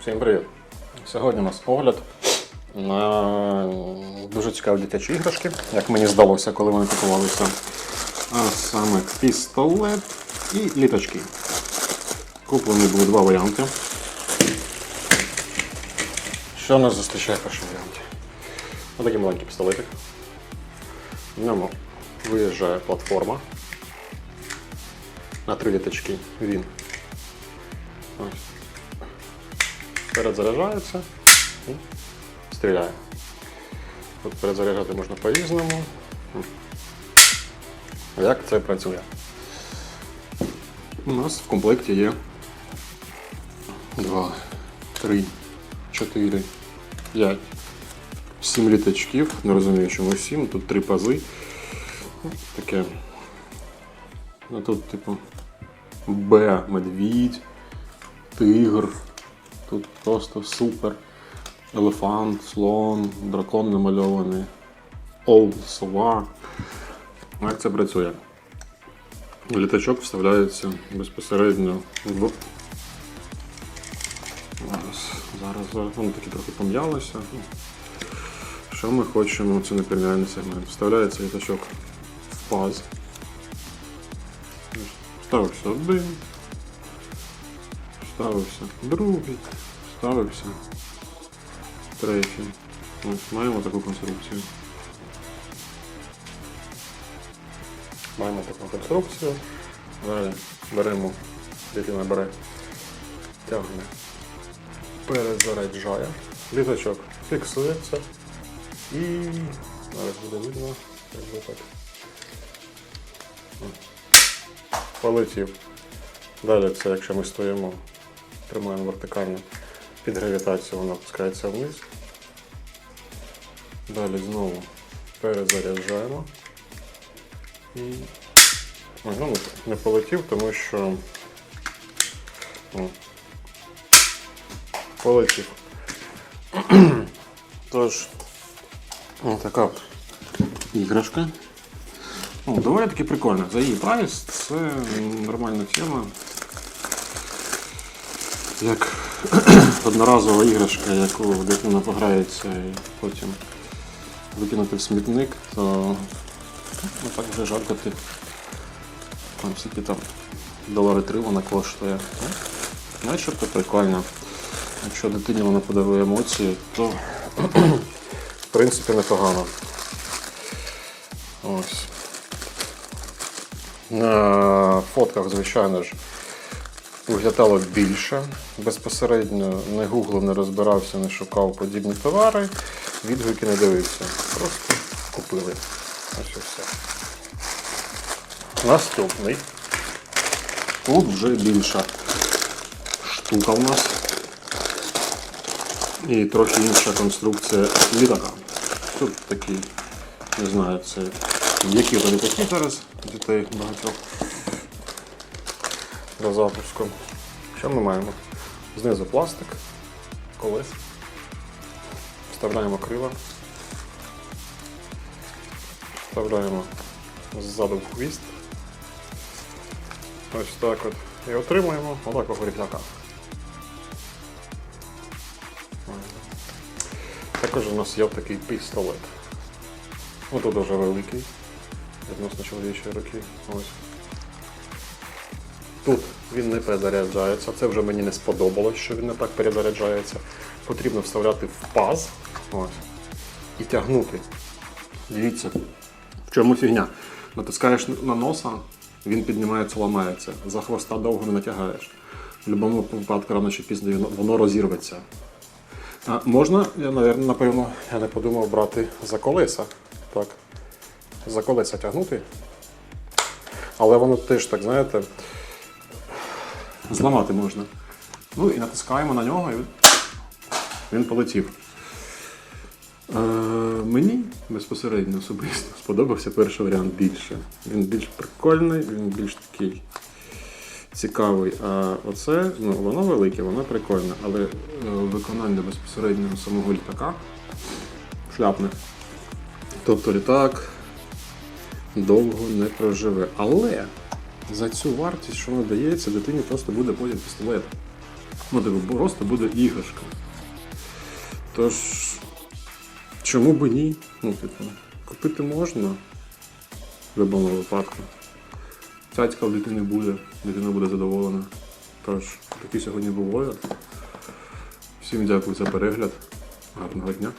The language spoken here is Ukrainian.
Всім привіт! Сьогодні у нас огляд на дуже цікаві дитячі іграшки, як мені здалося, коли вони купувалися. А саме пістолет і літачки. Куплені були два варіанти. Що нас зустрічає в першому варіанті? Ось такий маленький пістолетик. В ньому виїжджає платформа. На три літачки він. Ось перезаряджається і стріляє. Тут перезаряджати можна по-різному. Як це працює? У нас в комплекті є 2, 3, 4, 5, 7 літачків. Не розумію, чому 7, тут 3 пази. Таке. Ну тут, типу, Б, медвідь, тигр. Тут просто супер. Елефант, слон, дракон намальований, ол, сова. Як це працює? Літачок вставляється безпосередньо в. Зараз, зараз, зараз воно таки трохи пом'ялося. Що ми хочемо? Це не преміальний сегмент. Вставляється літачок в паз. Ставився один. Ставився другий, ставився третій. Ось маємо таку конструкцію. Маємо таку конструкцію. Далі беремо, дитина бере, тягне, перезаряджає. Літачок фіксується і зараз буде видно, так. Полетів. Далі це, якщо ми стоїмо, тримаємо вертикально під гравітацією, вона опускається вниз. Далі знову перезаряджаємо. І Ой, ну, не полетів, тому що О. полетів. Тож, ось така іграшка. Ну, доволі таки прикольно. За її прайс це нормальна тема. Як одноразова іграшка, яку дитина пограється і потім викинути в смітник, то ну, так вже жарко ти. Там скільки там долари три вона коштує. Ну, Начебто прикольно. Якщо дитині вона подарує емоції, то в принципі непогано. Ось. На фотках, звичайно ж, виглядало більше. Безпосередньо не гуглив, не розбирався, не шукав подібні товари, відгуки не дивився. Просто купили. Ось і все. Наступний. Тут вже більша штука у нас. І трохи інша конструкція літака. Тут такий, не знаю, це які вони такі зараз дітей багатьох до запуску. Що ми маємо? Знизу пластик, колес. Вставляємо крила. Вставляємо ззаду хвіст. Ось так от. І отримуємо отакого ріпляка. Також у нас є такий пістолет. Тут дуже великий. Відносно чоловічої руки. Ось. Тут він не перезаряджається. Це вже мені не сподобалось, що він не так перезаряджається. Потрібно вставляти в паз ось, і тягнути. Дивіться, в чому фігня. Натискаєш на носа, він піднімається, ламається. За хвоста довго не натягаєш. В будь-якому випадку рано чи пізно воно- розірветься. А можна, я, напевно, я не подумав брати за колеса. Так. За колеса тягнути. Але воно теж, так, знаєте, зламати можна. Ну і натискаємо на нього, і він, полетів. Е, мені безпосередньо особисто сподобався перший варіант більше. Він більш прикольний, він більш такий цікавий. А оце, ну, воно велике, воно прикольне, але е, виконання безпосередньо самого літака шляпне. Тобто літак довго не проживе. Але за цю вартість, що надається, дитині просто буде потім пістолет. Ну, типу, просто буде іграшка. Тож, чому б ні? Ну, типу, купити можна в будь-якому випадку. Цяцька в дитини буде, дитина буде задоволена. Тож, такий сьогодні був. Всім дякую за перегляд. Гарного дня.